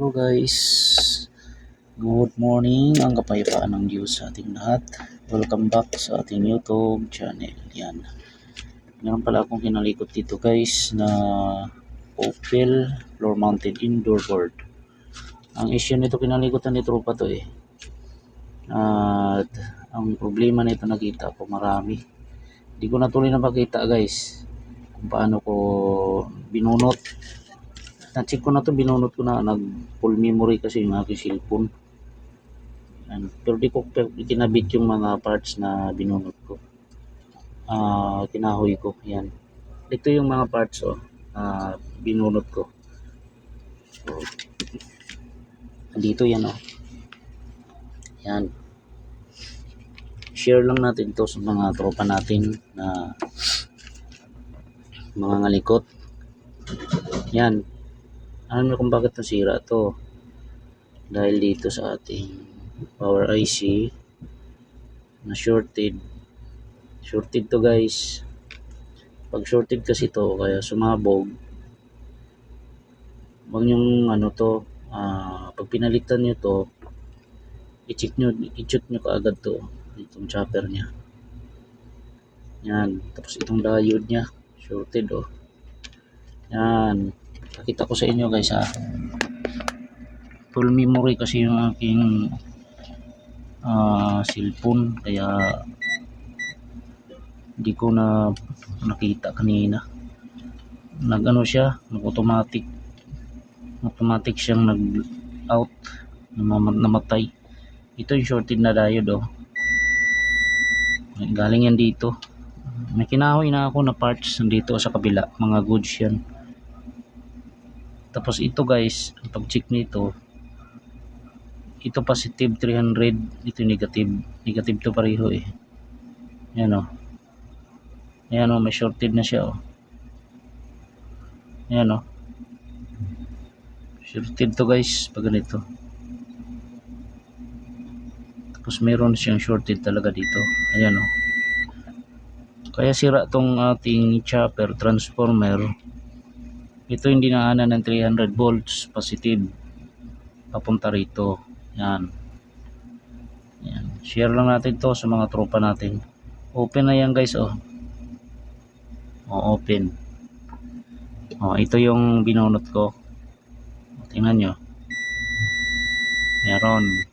Hello guys, good morning, ang kapayapaan ng Diyos sa ating lahat. Welcome back sa ating YouTube channel. Yan. Meron pala akong kinalikot dito guys na Opel floor mounted indoor board. Ang issue nito kinalikutan ni tropa to eh. At ang problema nito nakita ko marami. Hindi ko na tuloy na makita guys kung paano ko binunot na-check ko na to binunot ko na. Nag full memory kasi yung aking cellphone. Yan. pero di ko kinabit yung mga parts na binunot ko. Ah kinahoy ko yan. Ito yung mga parts oh ah binunot ko. So, dito yan oh. Yan. Share lang natin to sa mga tropa natin na mga ngalikot. Yan alam niyo kung bakit nasira to? Dahil dito sa ating power IC na shorted. Shorted to guys. Pag shorted kasi to kaya sumabog wag yung ano to ah, pag pinalitan nyo to i-check nyo i-check nyo kaagad to itong chopper nya yan. Tapos itong diode nya shorted oh. Yan pakita ko sa inyo guys ha. Full memory kasi yung aking ah, cellphone. Kaya hindi ko na nakita kanina. Nag ano siya nag automatic automatic siyang nag out namatay. Ito yung shorted na diode oh. Galing yan dito. May kinahoy na ako na parts dito sa kabila. Mga goods yan tapos ito guys, ang pag-check nito, ito positive 300, ito negative. Negative to pareho eh. Yan o. Yan o, may shorted na siya o. Yan o. Shorted to guys, pag ganito. Tapos meron siyang shorted talaga dito. Ayan o. Kaya sira tong ating chopper transformer ito hindi na ana ng 300 volts positive. Papunta rito. Yan. Yan. Share lang natin to sa mga tropa natin. Open na yan guys oh. Oh open. Oh ito yung binunot ko. Tingnan nyo. Meron.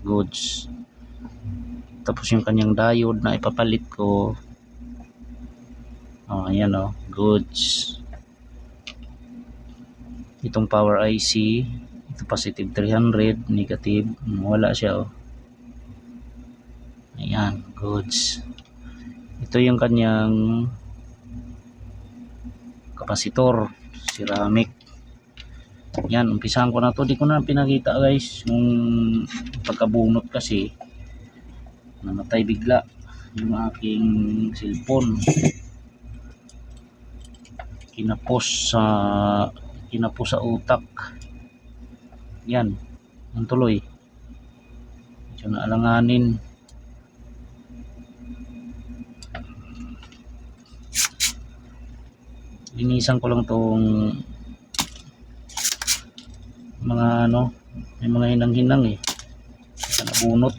Goods. Tapos yung kanyang diode na ipapalit ko. Oh ayan oh. Goods itong power IC ito positive 300 negative wala siya oh. Ayan goods. Ito yung kanyang kapasitor ceramic. Yan umpisahan ko na to. Di ko na pinakita guys yung pagkabunot kasi. Namatay bigla yung aking cellphone. Kinapos sa kinapo sa utak. Yan. Ang tuloy. Medyo naalanganin. Linisan ko lang tong mga ano may mga hinang hinang eh. Sa nabunot.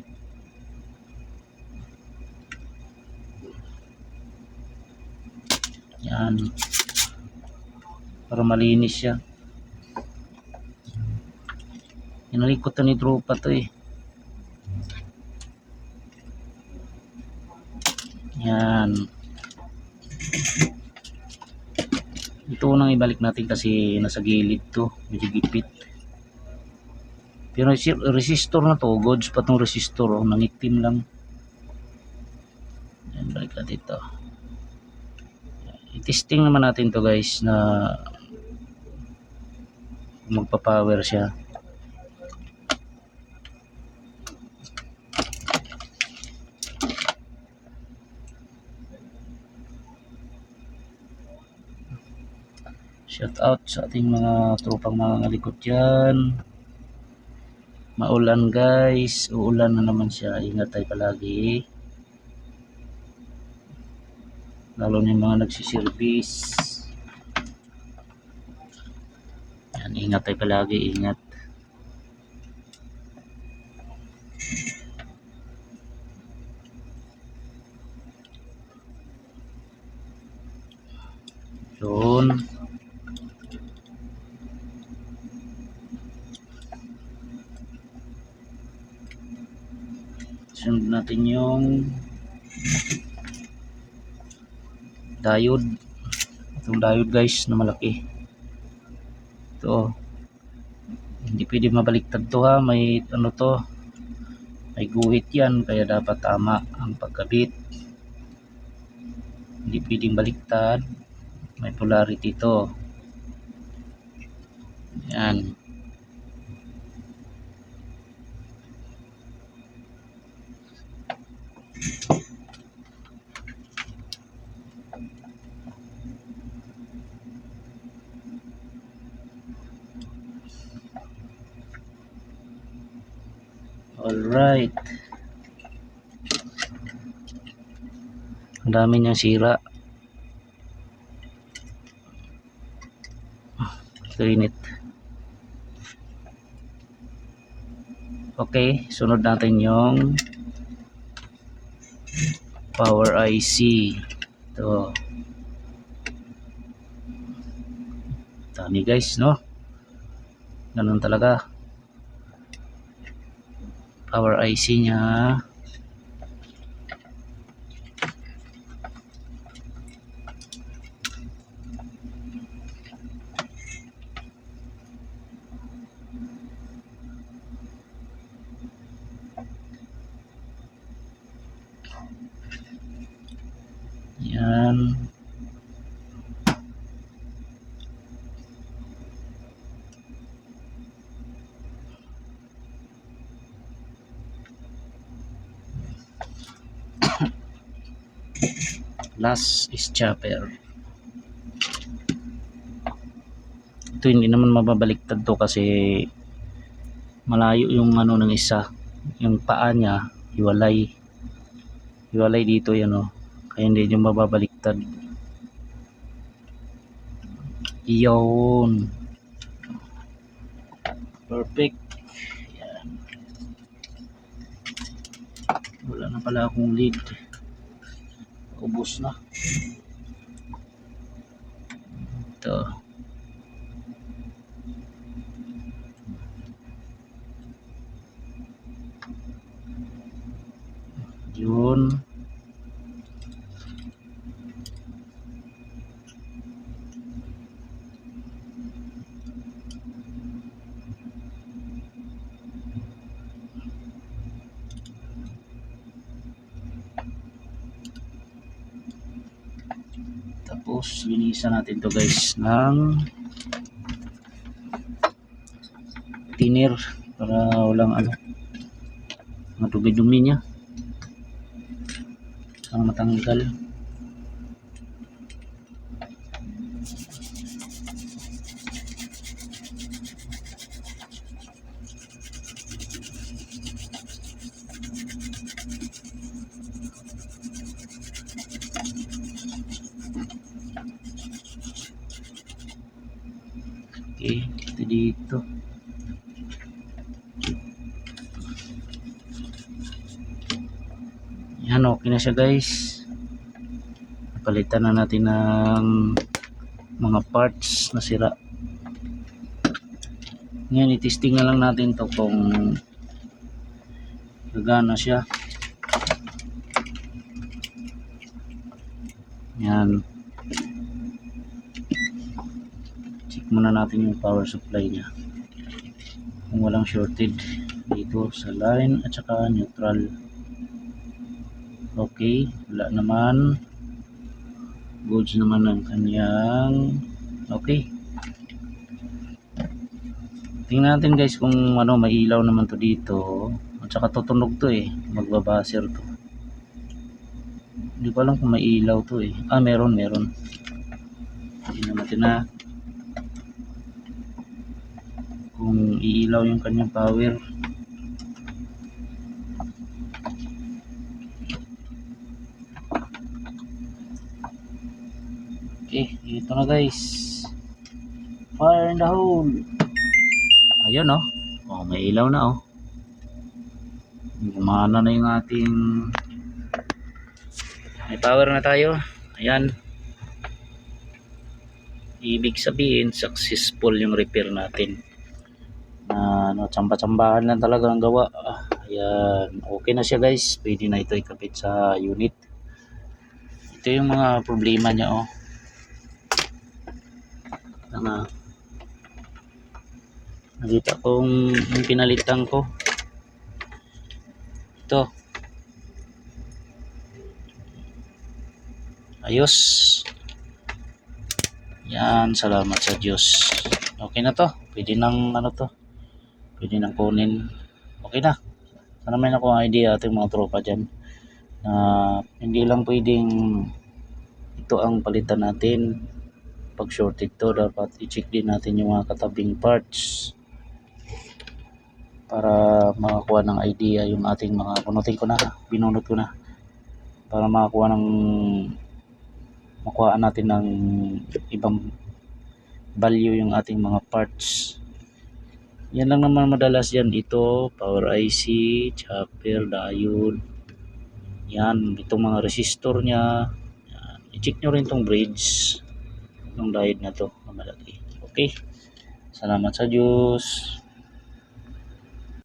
Yan para malinis siya. Inalikot ni tropa to eh. Yan. Ito nang ibalik natin kasi nasa gilid to. Medyo gipit. Pero si resistor na to goods pa tong resistor oh, nangitim lang. Yan balik natin to. I-testing naman natin to guys na magpa-power siya. Shout out sa ating mga tropang mga ngalikot dyan. Maulan guys. Uulan na naman siya. Ingat tayo palagi. Lalo na yung mga nagsiservice Ingat tayo palagi, ingat. Yun. Sunod natin yung diode. Itong diode guys na malaki. Ito. Hindi pwede mabaliktad to ha. May ano to. May guhit yan. Kaya dapat tama ang pagkabit. Hindi pwedeng baliktad. May polarity to. Yan. Alright. Ang dami niyang sira. Trinit. Okay, sunod natin yung power IC. Ito. Dami guys, no? Ganun talaga power IC niya yan last is chopper ito hindi naman mababaliktad to kasi malayo yung ano ng isa yung paa niya hiwalay. Hiwalay dito yan o kaya hindi nyo mababaliktad. Yun. Perfect. Yan. Wala na pala akong lead ubos na. Ito tapos linisan natin to guys ng thinner para walang ano madumi-dumi niya. Para matanggal okay ito dito. Yan okay na siya guys. Palitan na natin ng mga parts na sira. Ngayon itesting na lang natin to kung gagana siya. Yan check muna natin yung power supply niya. Kung walang shorted dito sa line at saka neutral. Okay wala naman. Goods naman ang kanyang okay. Tingnan natin guys kung ano may ilaw naman to dito. At saka tutunog to eh. Magbabaser to. Hindi ko alam kung may ilaw to eh. Ah meron meron. Tingnan natin na kung iilaw yung kanyang power. Okay ito na guys. Fire in the hole. Ayun oh. Oh may ilaw na oh. Gumana na yung ating may power na tayo. Ayan. Ibig sabihin successful yung repair natin na ano, tsamba-tsambahan lang talaga ang gawa. Ah, ayan. Okay na siya guys. Pwede na ito ikabit sa unit. Ito yung mga problema niya oh. Na nakita kong yung pinalitan ko. Ito. Ayos. Yan salamat sa Diyos. Okay na to. Pwede nang ano to pwede nang kunin. Okay na. Sana may nakuha idea ating mga tropa dyan. Na hindi lang pwedeng ito ang palitan natin. Pag shorted to dapat i-check din natin yung mga katabing parts para makakuha ng idea yung ating mga bunutin ko na binunot ko na. Para makakuha ng makuha natin ng ibang value yung ating mga parts yan lang naman madalas yan ito power IC chopper diode. Yan itong mga resistor nya yan. i-check nyo rin tong bridge ng diode na to na malaki. Okay. Salamat sa Diyos